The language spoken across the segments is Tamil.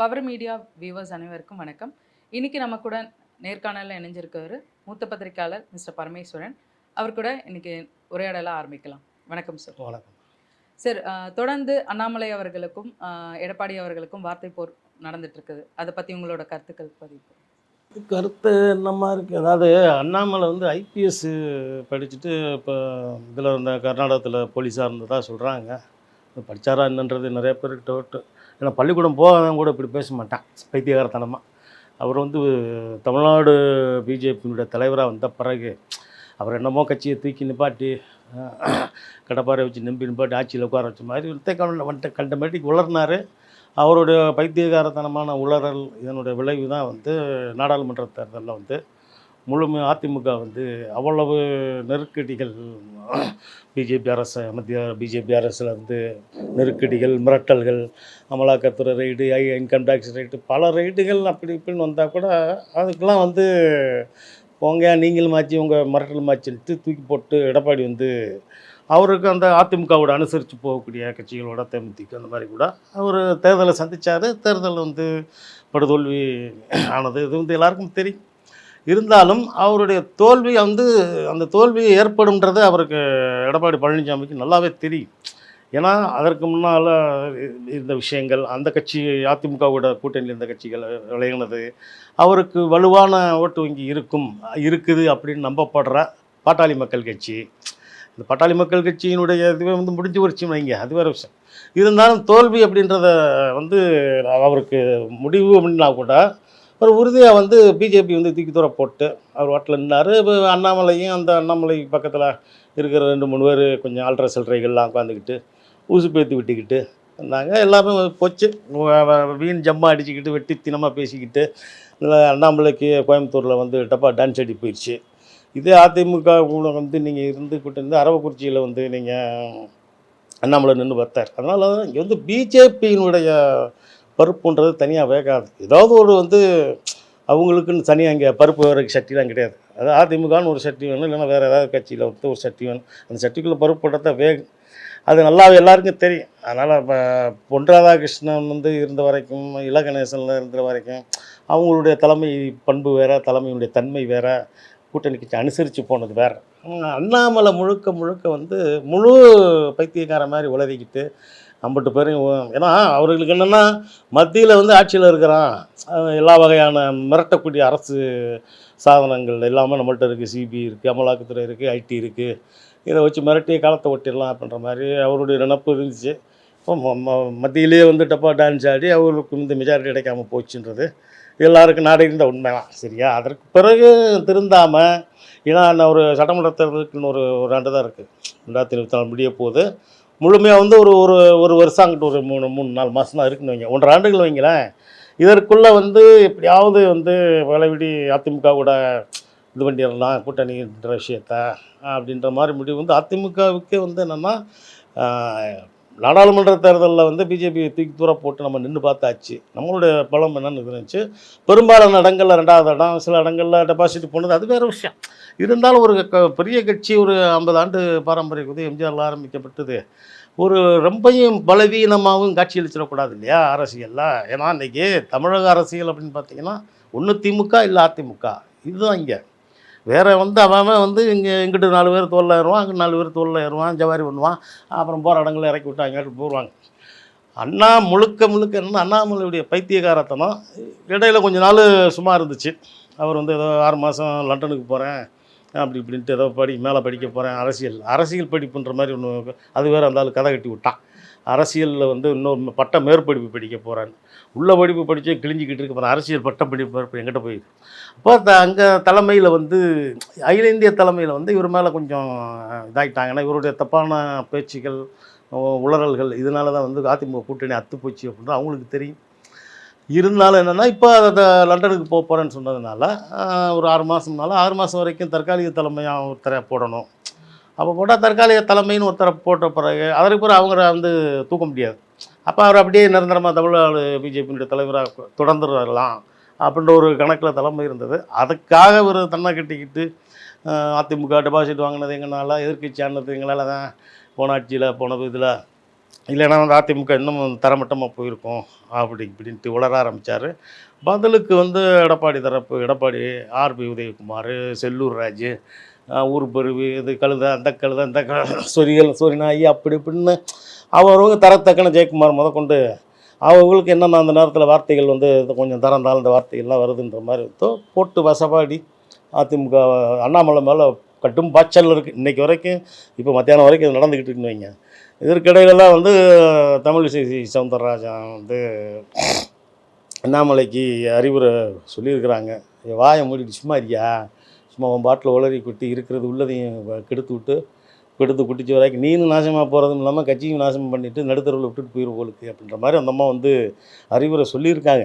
பவர் மீடியா வியூவர்ஸ் அனைவருக்கும் வணக்கம். இன்னைக்கு நம்ம கூட நேர்காணலில் இணைஞ்சிருக்கவர் மூத்த பத்திரிக்கையாளர் மிஸ்டர் பரமேஸ்வரன். அவர் கூட இன்னைக்கு உரையாடலாம் ஆரம்பிக்கலாம். வணக்கம் சார் வணக்கம். சார் தொடர்ந்து அண்ணாமலை அவர்களுக்கும் எடப்பாடி அவர்களுக்கும் வார்த்தை போர் நடந்துட்டு இருக்குது அதை பற்றி உங்களோட கருத்துக்கள் பதிவு கருத்து என்னமா இருக்குது அதாவது அண்ணாமலை வந்து ஐபிஎஸ் படிச்சுட்டு இப்போ இதில் இருந்த கர்நாடகத்தில் போலீஸாக இருந்ததா சொல்கிறாங்க படித்தாரா என்னன்றது நிறைய பேருக்கு டவுட்டு ஏன்னா பள்ளிக்கூடம் போகாதவங்க கூட இப்படி பேச மாட்டான். பைத்தியகாரத்தனமாக அவர் வந்து தமிழ்நாடு பிஜேபியினுடைய தலைவராக வந்த பிறகு அவர் என்னமோ கட்சியை தூக்கி நிப்பாட்டி கடப்பாரை வச்சு நம்பி நிப்பாட்டி ஆட்சியில் உட்கார வச்ச மாதிரி ஒருத்தே வந்துட்டு கண்ட மாட்டிக்கு உளர்னார் அவருடைய பைத்தியகாரத்தனமான உளறல் இதனுடைய விளைவு தான் வந்து நாடாளுமன்ற தேர்தலில் வந்து முழுமை அதிமுக வந்து அவ்வளவு நெருக்கடிகள் பிஜேபி அரசு மத்திய பிஜேபி அரசில் வந்து நெருக்கடிகள் மிரட்டல்கள் அமலாக்கத்துறை ரைடு ஐ இன்கம் டேக்ஸ் ரைடு பல ரைடுகள் அப்படி இப்படின்னு வந்தால் கூட அதுக்கெல்லாம் வந்து போங்க நீங்களும் மாச்சு உங்கள் மிரட்டல் மாச்சுன்ட்டு தூக்கி போட்டு எடப்பாடி வந்து அவருக்கு அந்த அதிமுகவோட அனுசரித்து போகக்கூடிய கட்சிகளோட தேமுதிக அந்த மாதிரி கூட அவர் தேர்தலை சந்தித்தார் தேர்தல் வந்து படுதோல்வி ஆனது இது வந்து எல்லாருக்கும் தெரியும். இருந்தாலும் அவருடைய தோல்வி வந்து அந்த தோல்வி ஏற்படும்ன்றது அவருக்கு எடப்பாடி பழனிசாமிக்கு நல்லாவே தெரியும். ஏன்னா அதற்கு முன்னால் இருந்த விஷயங்கள் அந்த கட்சி அதிமுகவோட கூட்டணியில் இருந்த கட்சிகள் விளையினது அவருக்கு வலுவான ஓட்டு வங்கி இருக்கும் இருக்குது அப்படின்னு நம்பப்படுற பாட்டாளி மக்கள் கட்சி. இந்த பாட்டாளி மக்கள் கட்சியினுடைய இதுவே வந்து முடிஞ்சு போச்சுன்னு வைங்க அது வேறு விஷயம். இருந்தாலும் தோல்வி அப்படின்றத வந்து அவருக்கு முடிவு அப்படின்னா கூட ஒரு உறுதியாக வந்து பிஜேபி வந்து தூக்கி தூர போட்டு அவர் வாட்டில் நின்னார். இப்போ அண்ணாமலையும் அந்த அண்ணாமலை பக்கத்தில் இருக்கிற ரெண்டு மூணு பேர் கொஞ்சம் ஆல்ட்ர சில்லறைகள்லாம் உட்காந்துக்கிட்டு ஊசு பேத்தி விட்டுக்கிட்டு இருந்தாங்க. எல்லாமே போச்சு. வீண் ஜம்மா அடிச்சுக்கிட்டு வெட்டி தினமாக பேசிக்கிட்டு இதில் அண்ணாமலைக்கு கோயம்புத்தூரில் வந்து டப்பா டான்ஸ் அடி போயிடுச்சு இதே அதிமுக கூட வந்து நீங்கள் இருந்து கூட்டு இருந்து அரவக்குறிச்சியில் வந்து நீங்கள் அண்ணாமலை நின்று பார்த்தார். அதனால் இங்கே வந்து பிஜேபியினுடைய பருப்புன்றது தனியாக வேகாது. ஏதாவது ஒரு வந்து அவங்களுக்குன்னு தனியாக இங்கே பருப்பு வேறு சட்டிலாம் கிடையாது. அது அதிமுகன்னு ஒரு சட்டி வேணும் இல்லைன்னா வேறு ஏதாவது கட்சியில் வந்து ஒரு சட்டி வேணும். அந்த சட்டிக்குள்ளே பருப்பு போட்டால் வேகும் அது நல்லா எல்லாருக்கும் தெரியும். அதனால் இப்போ பொன் ராதாகிருஷ்ணன் வந்து இருந்த வரைக்கும் இலகணேசனில் இருந்த வரைக்கும் அவங்களுடைய தலைமை பண்பு வேறு தலைமையினுடைய தன்மை வேறு கூட்டணி கட்சி அனுசரித்து போனது வேறு. அண்ணாமலை முழுக்க முழுக்க வந்து முழு பைத்தியக்கார மாதிரி உளறிக்கிட்டு ஐம்பட்டு பேரையும் ஏன்னா அவர்களுக்கு என்னென்னா மத்தியில் வந்து ஆட்சியில் இருக்கிறான். எல்லா வகையான மிரட்டக்கூடிய அரசு சாதனங்கள் எல்லாமே நம்மள்ட்ட இருக்குது சிபி இருக்குது அமலாக்கத்துறை இருக்குது ஐடி இருக்குது இதை வச்சு மிரட்டி காலத்தை ஒட்டிடலாம் அப்படின்ற மாதிரி அவருடைய நினப்பு இருந்துச்சு. இப்போ ம- ம- மத்தியிலே வந்து டப்பா டான்ஸ் ஆடி அவருக்கு இந்த மெஜாரிட்டி கிடைக்காம போச்சுன்றது எல்லாருக்கும் நாடு இருந்த உண்மை தான் சரியா? அதற்கு பிறகு திருந்தாமல் ஏன்னா இன்னும் ஒரு சட்டமன்ற தேர்தலுக்குன்னு ஒரு ஒரு ஆண்டு தான் இருக்குது ரெண்டாயிரத்தி இருபத்தி நாலு முடிய போகுது முழுமையாக வந்து ஒரு ஒரு ஒரு வருஷம் அங்கிட்டு ஒரு மூணு மூணு நாலு மாதம் தான் இருக்குன்னு வைங்க. ஒன்றரை ஆண்டுகள் வைங்களேன். இதற்குள்ளே வந்து எப்படியாவது வந்து வலைவிடி அதிமுக கூட இது பண்ணிடலாம் கூட்டணின்ற விஷயத்த அப்படின்ற மாதிரி முடிவு வந்து அதிமுகவுக்கே வந்து என்னென்னா நாடாளுமன்ற தேர்தலில் வந்து பிஜேபி தூக்கி தூர போட்டு நம்ம நின்று பார்த்தாச்சு. நம்மளுடைய பலம் என்னன்னு இருந்துச்சு பெரும்பாலான இடங்களில் ரெண்டாவது இடம் சில இடங்களில் டெபாசிட் போனது அது வேறு விஷயம். இருந்தாலும் ஒரு க- பெரிய கட்சி ஒரு ஐம்பது ஆண்டு பாரம்பரிய குதி எம்ஜிஆரில் ஆரம்பிக்கப்பட்டது. ஒரு ரொம்பையும் பலவீனமாகவும் காட்சியளிச்சிடக்கூடாது இல்லையா அரசியலில்? ஏன்னா இன்றைக்கி தமிழக அரசியல் அப்படின்னு பார்த்தீங்கன்னா ஒன்று திமுக இல்லை அதிமுக. இதுதான் இங்கே. வேறு வந்து அவன் வந்து இங்கே இங்கிட்டு நாலு பேர் தோல்ல ஏறுவான் அங்கிட்டு நாலு பேர் தோல்ல ஏறுவான் ஜவாரி பண்ணுவான் அப்புறம் போகிற இடங்களில் இறக்கி விட்டு அங்கே போடுவாங்க. அண்ணா முழுக்க முழுக்க என்ன அண்ணாமலையுடைய பைத்தியகாரத்தனம் இடையில கொஞ்ச நாள் சும்மா இருந்துச்சு. அவர் வந்து ஏதோ ஆறு மாதம் லண்டனுக்கு போகிறேன் அப்படி இப்படின்ட்டு ஏதோ படி மேலே படிக்க போகிறேன் அரசியல் அரசியல் படிப்புன்ற மாதிரி ஒன்று அது வேறு அந்த ஆள் கதை கட்டி விட்டான். அரசியலில் வந்து இன்னொரு பட்ட மேற்படிப்பு படிக்க போகிறேன் உள்ள படிப்பு படித்து கிழிஞ்சிக்கிட்டு இருக்கு. அப்புறம் அரசியல் பட்டம் படிப்பு எங்கிட்ட போய் அப்போ த அங்கே தலைமையில் வந்து அகில இந்திய தலைமையில் வந்து இவர் மேலே கொஞ்சம் இதாகிட்டாங்கன்னா இவருடைய தப்பான பேச்சுகள் உளறல்கள் இதனால தான் வந்து அதிமுக கூட்டணி அத்து போச்சு அப்படின்னு அவங்களுக்கு தெரியும். இருந்தாலும் என்னென்னா இப்போ அதை லண்டனுக்கு போக போகிறேன்னு சொன்னதுனால ஒரு ஆறு மாதம்னால ஆறு மாதம் வரைக்கும் தற்காலிக தலைமையாக ஒருத்தரை போடணும். அப்போ போட்டால் தற்காலிக தலைமைன்னு ஒருத்தரை போட்ட பிறகு அதற்கு பிறகு அவங்கள வந்து தூக்க முடியாது. அப்போ அவர் அப்படியே நிரந்தரமாக தமிழ்நாடு பிஜேபியினுடைய தலைவராக தொடர்ந்துடலாம் அப்படின்ற ஒரு கணக்கில் தலைமை இருந்தது. அதுக்காக ஒரு தன்னை கட்டிக்கிட்டு அதிமுக டெபாசிட் வாங்கினது எங்கனால எதிர்கட்சி ஆனது எங்களால் தான் போன ஆட்சியில் போன இதில். இல்லைன்னா வந்து அதிமுக இன்னும் தரமட்டமாக போயிருக்கோம் அப்படி இப்படின்ட்டு உளர ஆரம்பித்தார் பதிலுக்கு வந்து எடப்பாடி தரப்பு எடப்பாடி ஆர்பி உதயகுமார் செல்லூர் ராஜு ஊருப்பருவி இது கழுத அந்த கழுத அந்த கழுத சொரிகள் சொரிநாயி அப்படி இப்படின்னு அவரவங்க தரத்தக்கன ஜெயக்குமார் முதற்கொண்டு அவங்களுக்கு என்னென்ன அந்த நேரத்தில் வார்த்தைகள் வந்து கொஞ்சம் தரம் தாழ்ந்த வார்த்தைகள்லாம் வருதுன்ற மாதிரி தோ போட்டு வசப்பாடி அதிமுக அண்ணாமலை மேலே கட்டும் பாய்ச்சல் இருக்குது இன்றைக்கி வரைக்கும் இப்போ மத்தியானம் வரைக்கும் இது நடந்துக்கிட்டு இருக்குன்னு வைங்க. இதற்கிடையிலலாம் வந்து தமிழிசை சவுந்தரராஜன் வந்து அண்ணாமலைக்கு அறிவுரை சொல்லியிருக்கிறாங்க. வாயை மூடிட்டு சும்மா இருக்கியா? சும்மா உன் பாட்டில் உளறி கொட்டி இருக்கிறது உள்ளதையும் கெடுத்து விட்டு கெடுத்து குட்டிச்சு வரைக்கும் நீனும் நாசமாக போகிறதும் இல்லாமல் கட்சியும் நாசம் பண்ணிவிட்டு நடுத்தருவில் விட்டுட்டு போயிரு போலுக்கு அப்படின்ற மாதிரி அந்த அம்மா வந்து அறிவுரை சொல்லியிருக்காங்க.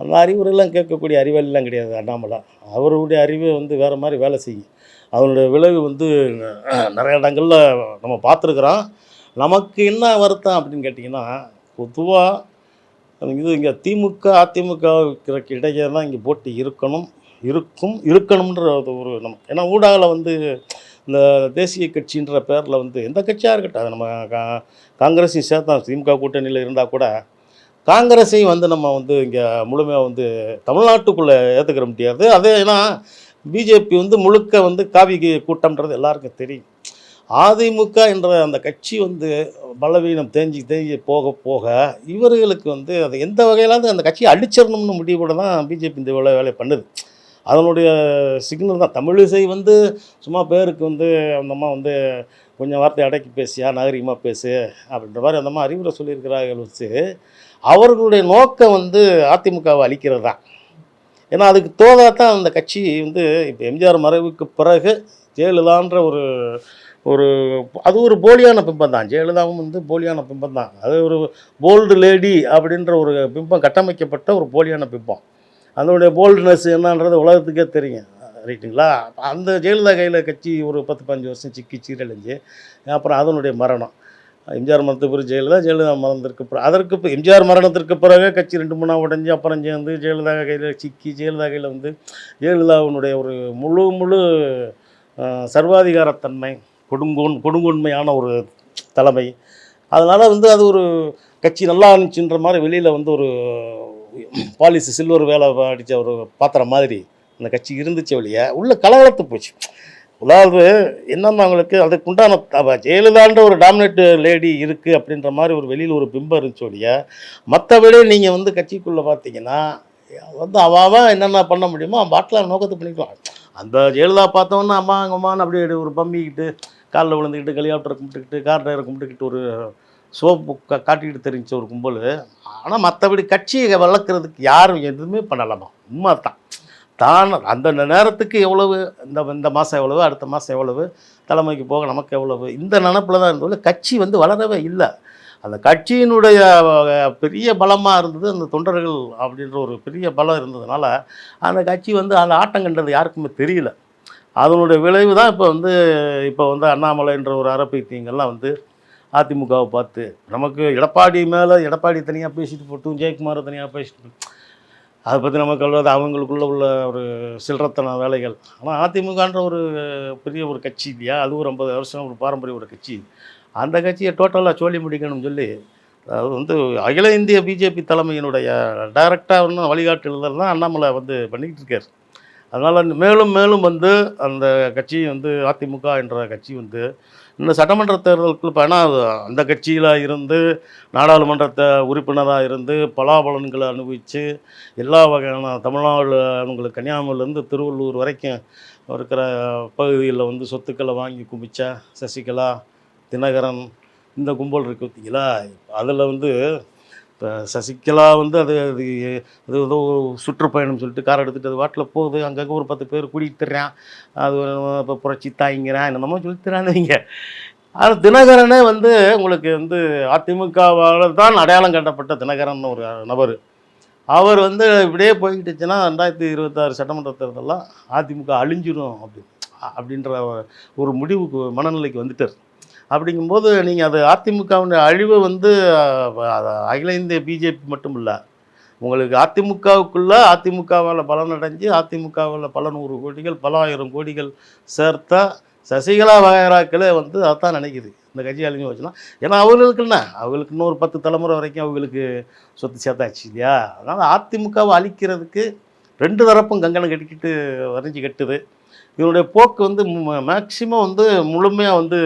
அந்த அறிவுரைலாம் கேட்கக்கூடிய அறிவாளிலாம் கிடையாது அண்ணாமலா. அவருடைய அறிவு வந்து வேறு மாதிரி வேலை செய்யும். அவனுடைய விளைவு வந்து நிறைய இடங்களில் நம்ம பார்த்துருக்குறோம். நமக்கு என்ன வருத்தம் அப்படின்னு கேட்டிங்கன்னா பொதுவாக இது இங்கே திமுக அதிமுக இடையே தான் இங்கே போட்டி இருக்கணும். இருக்கும் இருக்கணும்ன்ற ஒரு நம்ம ஏன்னா ஊடகில் வந்து இந்த தேசிய கட்சின்ற பேரில் வந்து எந்த கட்சியாக இருக்கட்டும் அது நம்ம கா காங்கிரஸையும் சேர்த்தா திமுக கூட்டணியில் இருந்தால் கூட காங்கிரஸையும் வந்து நம்ம வந்து இங்கே முழுமையாக வந்து தமிழ்நாட்டுக்குள்ளே ஏற்றுக்கிற முடியாது. அதே ஏன்னா பிஜேபி வந்து முழுக்க வந்து காவி கூட்டம்ன்றது எல்லாருக்கும் தெரியும். அதிமுக என்ற அந்த கட்சி வந்து பலவீனம் தேஞ்சி தேஞ்சி போக போக இவர்களுக்கு வந்து அது எந்த வகையிலாவது அந்த கட்சியை அழிச்சிடணும்னு கூட தான் பிஜேபி இந்த வேலை வேலையை பண்ணுது. அதனுடைய சிக்னல் தான். தமிழிசை வந்து சும்மா பேருக்கு வந்து அந்த அம்மா வந்து கொஞ்சம் வார்த்தை அடக்கி பேசியா நாகரிகமாக பேசு அப்படின்ற மாதிரி அந்த மாதிரி அறிவுரை சொல்லியிருக்கிறார்கள் வச்சு அவர்களுடைய நோக்கம் வந்து அதிமுகவை அழிக்கிறது தான். ஏன்னா அதுக்கு தோதா தான் அந்த கட்சி வந்து இப்போ எம்ஜிஆர் மறைவுக்கு பிறகு ஜெயலலிதான்ற ஒரு ஒரு அது ஒரு போலியான பிம்பம் தான். ஜெயலலிதாவும் வந்து போலியான பிம்பம் தான். அது ஒரு போல்டு லேடி அப்படின்ற ஒரு பிம்பம் கட்டமைக்கப்பட்ட ஒரு போலியான பிம்பம். அதனுடைய போல்ட்னஸ் என்னன்றது உலகத்துக்கே தெரியும். ரைட்டுங்களா? அந்த ஜெயலலிதா கையில் கட்சி ஒரு பத்து பதினஞ்சு வருஷம் சிக்கி சீரழிஞ்சு அப்புறம் அதனுடைய மரணம். எம்ஜிஆர் மரணத்துக்கு பிறகு ஜெயலலிதா ஜெயலலிதா மரணத்திற்கு பிறகு அதற்கு எம்ஜிஆர் மரணத்திற்கு பிறகு கட்சி ரெண்டு மூணா உடஞ்சி அப்புறம் சேர்ந்து ஜெயலலிதா கையில் சிக்கி ஜெயலலிதா கையில் வந்து ஜெயலலிதாவினுடைய ஒரு முழு முழு சர்வாதிகாரத்தன்மை கொடுங்கோன் கொடுங்கோன்மையான ஒரு தலைமை. அதனால் வந்து அது ஒரு கட்சி நல்லா இருந்துச்சுன்ற மாதிரி வெளியில் வந்து ஒரு பாலிசி சில்வர் வேலை அடித்த ஒரு பாத்திரம் மாதிரி அந்த கட்சி இருந்துச்சு வழிய உள்ள கலவரத்து போச்சு. அதாவது என்னென்ன அவங்களுக்கு அதுக்கு உண்டான ஜெயலலிதான்ற ஒரு டாமினேட் லேடி இருக்குது அப்படின்ற மாதிரி ஒரு வெளியில் ஒரு பிம்பம் இருந்துச்சு ஒழிய மற்றபடி நீங்கள் வந்து கட்சிக்குள்ளே பார்த்தீங்கன்னா வந்து அவன் என்னென்ன பண்ண முடியுமோ அவன் பாட்டில் நோக்கத்தை பண்ணிக்கலாம் அந்த ஜெயலலிதா பார்த்தோன்னா அம்மா அங்கம்மான்னு அப்படியே ஒரு பம்பிக்கிட்டு காலில் விழுந்துக்கிட்டு கலியாட்டரை கும்பிட்டுக்கிட்டு கார் டிரைவரை கும்பிட்டுக்கிட்டு ஒரு சோப்பு கா காட்டிக்கிட்டு தெரிஞ்ச ஒரு கும்பல். ஆனால் மற்றபடி கட்சியை வளர்க்குறதுக்கு யாரும் எதுவுமே பண்ணலாமா உண்மை தான் தான் அந்த நேரத்துக்கு எவ்வளவு இந்த இந்த மாதம் எவ்வளவு அடுத்த மாதம் எவ்வளவு தலைமைக்கு போக நமக்கு எவ்வளவு இந்த நினப்பில் தான் இருந்தது. கட்சி வந்து வளரவே இல்லை. அந்த கட்சியினுடைய பெரிய பலமாக இருந்தது அந்த தொண்டர்கள் அப்படின்ற ஒரு பெரிய பலம் இருந்ததுனால அந்த கட்சி வந்து அந்த ஆட்டம் கண்டது யாருக்குமே தெரியல. அதனுடைய விளைவு தான் இப்போ வந்து இப்போ வந்து அண்ணாமலைன்ற ஒரு அரப்பைத்தியங்கள்லாம் வந்து அதிமுகவை பார்த்து நமக்கு எடப்பாடி மேலே எடப்பாடி தனியாக பேசிட்டு போட்டும் ஜெயக்குமாரை தனியாக பேசிட்டு அதை பற்றி நமக்கு அவ்வளோ அவங்களுக்குள்ள உள்ள ஒரு சில்லறத்தன வேலைகள். ஆனால் அதிமுகன்ற ஒரு பெரிய ஒரு கட்சி இல்லையா? அது ஒரு ஐம்பது வருஷம் ஒரு பாரம்பரிய ஒரு கட்சி. அந்த கட்சியை டோட்டலாக சொல்லி முடிக்கணும்னு சொல்லி அது வந்து அகில இந்திய பிஜேபி தலைமையினுடைய டைரக்டாக இன்னும் வழிகாட்டுதல் தான் அண்ணாமலை வந்து பண்ணிக்கிட்டு இருக்கார். அதனால் மேலும் மேலும் வந்து அந்த கட்சி வந்து அதிமுக என்ற கட்சி வந்து இந்த சட்டமன்ற தேர்தலுக்கு இப்போ ஏன்னா அந்த கட்சியில் இருந்து நாடாளுமன்றத்தை உறுப்பினராக இருந்து பலாபலன்களை அனுபவித்து எல்லா வகையான தமிழ்நாடு அவங்களுக்கு கன்னியாகுமரியிலேருந்து திருவள்ளூர் வரைக்கும் இருக்கிற பகுதியில் வந்து சொத்துக்களை வாங்கி குமிச்சா சசிகலா தினகரன் இந்த கும்பல் இருக்கு பார்த்தீங்களா அதில் வந்து இப்போ சசிகலா வந்து அது அது அது ஏதோ சுற்றுப்பயணம் சொல்லிட்டு கார் எடுத்துகிட்டு அது வாட்டில் போகுது. அங்கங்கே ஒரு பத்து பேர் கூட்டிகிட்டு அது இப்போ புரட்சி தாய்ங்கிறான். என்னமோ சொல்லி தரானுங்க ஆனால் தினகரனே வந்து உங்களுக்கு வந்து அதிமுகவால் தான் அடையாளம் கட்டப்பட்ட தினகரன் ஒரு நபர். அவர் வந்து இப்படியே போய்கிட்டுச்சுன்னா ரெண்டாயிரத்தி இருபத்தாறு சட்டமன்ற தேர்தலாம் அதிமுக அழிஞ்சிடும் அப்படி அப்படின்ற ஒரு முடிவுக்கு மனநிலைக்கு வந்துட்டார். அப்படிங்கும்போது நீங்கள் அது அதிமுகவின் அழிவு வந்து அகில இந்திய பிஜேபி மட்டும் இல்லை உங்களுக்கு அதிமுகவுக்குள்ளே அதிமுகவால் பலன் அடைஞ்சு அதிமுகவில் பல நூறு கோடிகள் பல ஆயிரம் கோடிகள் சேர்த்தா சசிகலா வகைராக்களே வந்து அதான் நினைக்குது. இந்த கட்சி அழிஞ்சு வச்சுனா ஏன்னா அவங்களுக்கு என்ன? அவங்களுக்கு இன்னொரு பத்து தலைமுறை வரைக்கும் அவங்களுக்கு சொத்து சேர்த்தாச்சு இல்லையா? அதனால் அதிமுகவை அழிக்கிறதுக்கு ரெண்டு தரப்பும் கங்கணம் கட்டிக்கிட்டு வரைஞ்சி கட்டுது. இவனுடைய போக்கு வந்து மேக்சிமம் வந்து முழுமையாக வந்து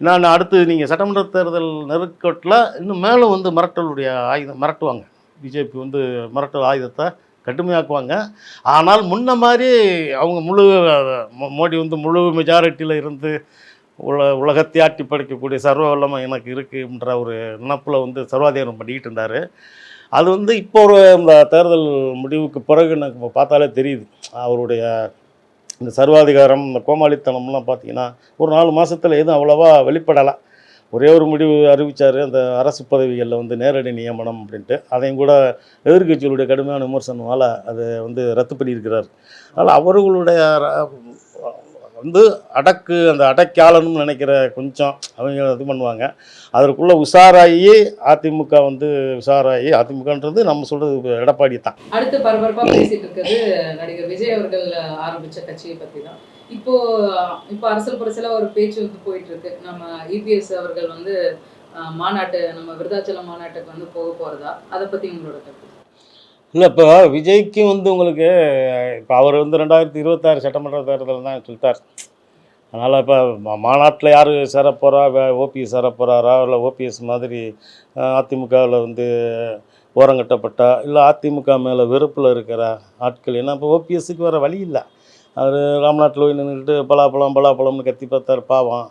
நான் அடுத்து நீங்கள் சட்டமன்ற தேர்தல் நெருக்கட்டில் இன்னும் மேலும் வந்து மிரட்டலுடைய ஆயுதம் மிரட்டுவாங்க. பிஜேபி வந்து மிரட்டல் ஆயுதத்தை கடுமையாக்குவாங்க. ஆனால் முன்ன மாதிரி அவங்க முழு மோ- மோடி வந்து முழு மெஜாரிட்டியில் இருந்து உல உலகத்தை ஆட்டி படைக்கக்கூடிய சர்வ வல்லமை எனக்கு இருக்குன்ற ஒரு நினப்பில் வந்து சர்வாதிகாரம் பண்ணிக்கிட்டு இருந்தார். அது வந்து இப்போ ஒரு இந்த தேர்தல் முடிவுக்கு பிறகு எனக்கு பார்த்தாலே தெரியுது. அவருடைய இந்த சர்வாதிகாரம் இந்த கோமாளித்தனம்லாம் பார்த்தீங்கன்னா ஒரு நாலு மாதத்தில் எதுவும் அவ்வளோவா வெளிப்படலை. ஒரே ஒரு முடிவு அறிவித்தார் அந்த அரசு பதவிகளில் வந்து நேரடி நியமனம் அப்படின்ட்டு. அதையும் கூட எதிர்க்கட்சிகளுடைய கடுமையான விமர்சனமால் அதை வந்து ரத்து பண்ணியிருக்கிறார். அதனால் அவர்களுடைய வந்து அடக்கு அந்த அடக்காளன்னு நினைக்கிற கொஞ்சம் அவங்க இது பண்ணுவாங்க. அதற்குள்ளே உஷாராகி அதிமுக வந்து உஷாராகி அதிமுகன்றது நம்ம சொல்கிறது எடப்பாடி தான் அடுத்து பரபரப்பாக பேசிட்டு இருக்கிறது நடிகர் விஜய் அவர்கள் ஆரம்பித்த கட்சியை பற்றி தான் இப்போ இப்போ அரசியல் புரட்சியில ஒரு பேச்சு வந்து போயிட்டு இருக்கு நம்ம இபிஎஸ் அவர்கள் வந்து மாநாட்டு நம்ம விருதாச்சலம் மாநாட்டுக்கு வந்து போக போகிறதா அதை பற்றி உங்களோட கருத்து? இல்லை இப்போ விஜய்க்கும் வந்து உங்களுக்கு இப்போ அவர் வந்து ரெண்டாயிரத்தி இருபத்தாறு சட்டமன்ற தேர்தலில் தான் சொல்லிட்டார். அதனால் இப்போ மாநாட்டில் யார் சேரப்போகிறா போகிறா ஓபிஎஸ் சேரப்போகிறாரா இல்லை ஓபிஎஸ் மாதிரி அதிமுகவில் வந்து ஓரங்கட்டப்பட்டா இல்லை அதிமுக மேலே வெறுப்பில் இருக்கிற ஆட்கள் ஏன்னா இப்போ ஓபிஎஸ்க்கு வேறு வழி இல்லை. அவர் ராம்நாட்டில் போய் நின்றுட்டு பலாப்பழம் பலாப்பழம்னு கத்தி பார்த்தார் பாவம்.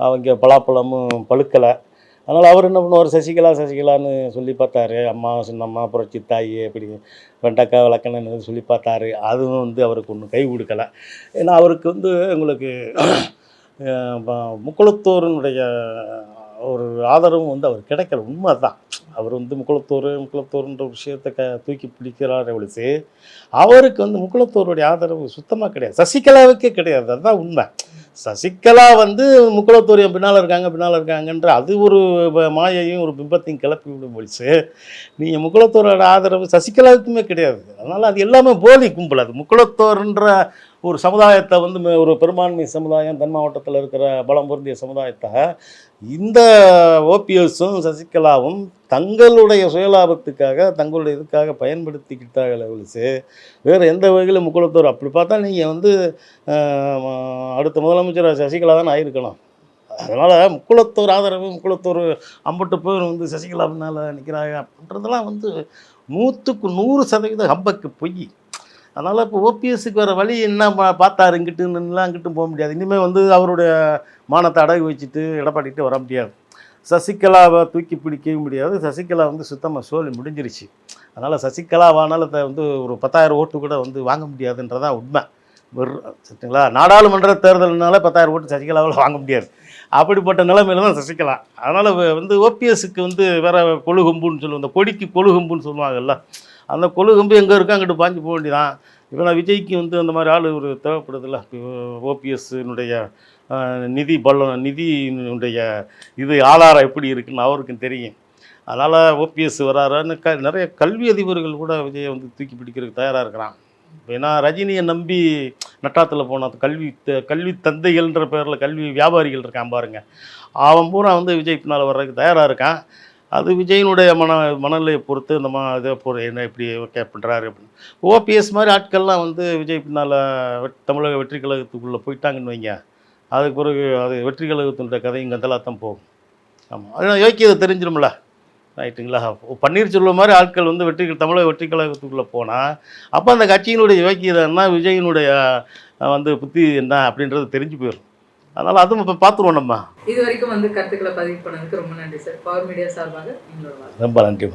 அவங்க பலாப்பழமும் பழுக்கலை. அதனால் அவர் என்ன பண்ணுவார்? சசிகலா சசிகலான்னு சொல்லி பார்த்தாரு. அம்மா சின்னம்மா புரட்சி தாய் அப்படி வெண்டக்கா விளக்கணுன்னு சொல்லி பார்த்தாரு. அதுவும் வந்து அவருக்கு ஒன்றும் கை கொடுக்கலை. ஏன்னா அவருக்கு வந்து உங்களுக்கு முக்குளத்தூரனுடைய ஒரு ஆதரவும் வந்து அவர் கிடைக்கல. உண்மை தான் அவர் வந்து முக்குளத்தூர் முக்குளத்தூர்ன்ற ஒரு விஷயத்தை க தூக்கி பிடிக்கிறார் ஒழிச்சு அவருக்கு வந்து முக்குளத்தூருடைய ஆதரவு சுத்தமாக கிடையாது. சசிகலாவுக்கே கிடையாது. அதுதான் உண்மை. சசிகலா வந்து முக்குளத்தூர் பின்னால் இருக்காங்க பின்னால் இருக்காங்கன்ற அது ஒரு மாயையும் ஒரு பிம்பத்தையும் கிளப்பி விடும் போலிச்சு நீங்கள் முக்குளத்தூரோட ஆதரவு சசிகலாவுக்குமே கிடையாது. அதனால் அது எல்லாமே போலி கும்பல். அது முக்குளத்தூர்ன்ற ஒரு சமுதாயத்தை வந்து ஒரு பெரும்பான்மை சமுதாயம் தென் மாவட்டத்தில் இருக்கிற பலம் பொருந்திய சமுதாயத்தை இந்த ஓபிஎஸும் சசிகலாவும் தங்களுடைய சுயலாபத்துக்காக தங்களுடைய இதுக்காக பயன்படுத்திக்கிட்டாங்களே ஒழிச்சு வேறு எந்த வகையில் முக்குளத்தூர் அப்படி பார்த்தா நீங்கள் வந்து அடுத்த முதலமைச்சர் சசிகலா தான் ஆயிருக்கலாம். அதனால் முக்குளத்தோர் ஆதரவு முக்குளத்தோர் அம்பட்டு பேர் வந்து சசிகலா பின்னால் நிற்கிறாங்க அப்படின்றதெல்லாம் வந்து நூற்றுக்கு நூறு சதவீதம் ஹம்பக்கு பொய். அதனால் இப்போ ஓபிஎஸ்க்கு வர வழி என்ன பா- பார்த்தாரு இங்கிட்டு நின்றுலாம் அங்கிட்டும் போக முடியாது. இனிமேல் வந்து அவருடைய மானத்தை அடகு வச்சுட்டு எடப்பாடிக்கிட்டு வர முடியாது. சசிகலாவை தூக்கி பிடிக்கவும் முடியாது. சசிகலா வந்து சுத்தமாக சோழி முடிஞ்சிருச்சு. அதனால் சசிகலாவானால் அதை வந்து ஒரு பத்தாயிரம் ஓட்டு கூட வந்து வாங்க முடியாதுன்றதான் உண்மை. சரிங்களா? நாடாளுமன்ற தேர்தல்னால பத்தாயிரம் ஓட்டு சசிகலாவால் வாங்க முடியாது. அப்படிப்பட்ட நிலைமையில தான் சசிகலா. அதனால் வந்து ஓபிஎஸ்க்கு வந்து வேற கொழுகும்புன்னு சொல்லுவோம் இந்த கொடிக்கு கொழுகும்புன்னு சொல்லுவாங்கல்ல அந்த கொழுகும்பு எங்கே இருக்கோ அங்கிட்டு பாஞ்சு போக வேண்டியதான் இப்போ நான் விஜய்க்கு வந்து அந்த மாதிரி ஆள் ஒரு தேவைப்படுதில்ல. ஓபிஎஸ்னுடைய நிதி பலம் நிதியினுடைய இது ஆதாரம் எப்படி இருக்குன்னு அவருக்கும் தெரியும். அதனால் ஓபிஎஸ் வராருன்னு க நிறைய கல்வி அதிபர்கள் கூட விஜயை வந்து தூக்கி பிடிக்கிறதுக்கு தயாராக இருக்கிறான். ஏன்னா ரஜினியை நம்பி நட்டாத்தில் போன கல்வி த- கல்வி தந்தைகள்ன்ற பேரில் கல்வி வியாபாரிகள் இருக்கான் பாருங்கள் அவன் பூரா வந்து விஜய் பின்னால் வர்றதுக்கு தயாராக இருக்கான். அது விஜயனுடைய மன மனநிலையை பொறுத்து இந்த மா இதை பொறு என்ன இப்படி ஓகே பண்ணுறாரு அப்படின்னு. ஓபிஎஸ் மாதிரி ஆட்கள்லாம் வந்து விஜய் பின்னால் தமிழக வெற்றி கழகத்துக்குள்ளே போயிட்டாங்கன்னு வைங்க. அதுக்கு பிறகு அது வெற்றி கழகத்தினுடைய கதையும் கந்தலாக தான் போகும். ஆமாம் அதனால் யோக்கியதை தெரிஞ்சிடும்ல ரைட்டுங்களா? பன்னீர்செல்வம் மாதிரி ஆட்கள் வந்து வெற்றி தமிழக வெற்றி கழகத்துக்குள்ளே போனால் அப்போ அந்த கட்சியினுடைய யோக்கியதை என்ன விஜயினுடைய வந்து புத்தி என்ன அப்படின்றது தெரிஞ்சு போயிடும் அதனால் அதுவும் இப்போ பார்த்துருவோம் நம்ம. இது வரைக்கும் வந்து கருத்துக்களை பதிவு பண்ணதுக்கு ரொம்ப நன்றி சார். பவர் மீடியா சார்பாக. ரொம்ப நன்றிம்மா.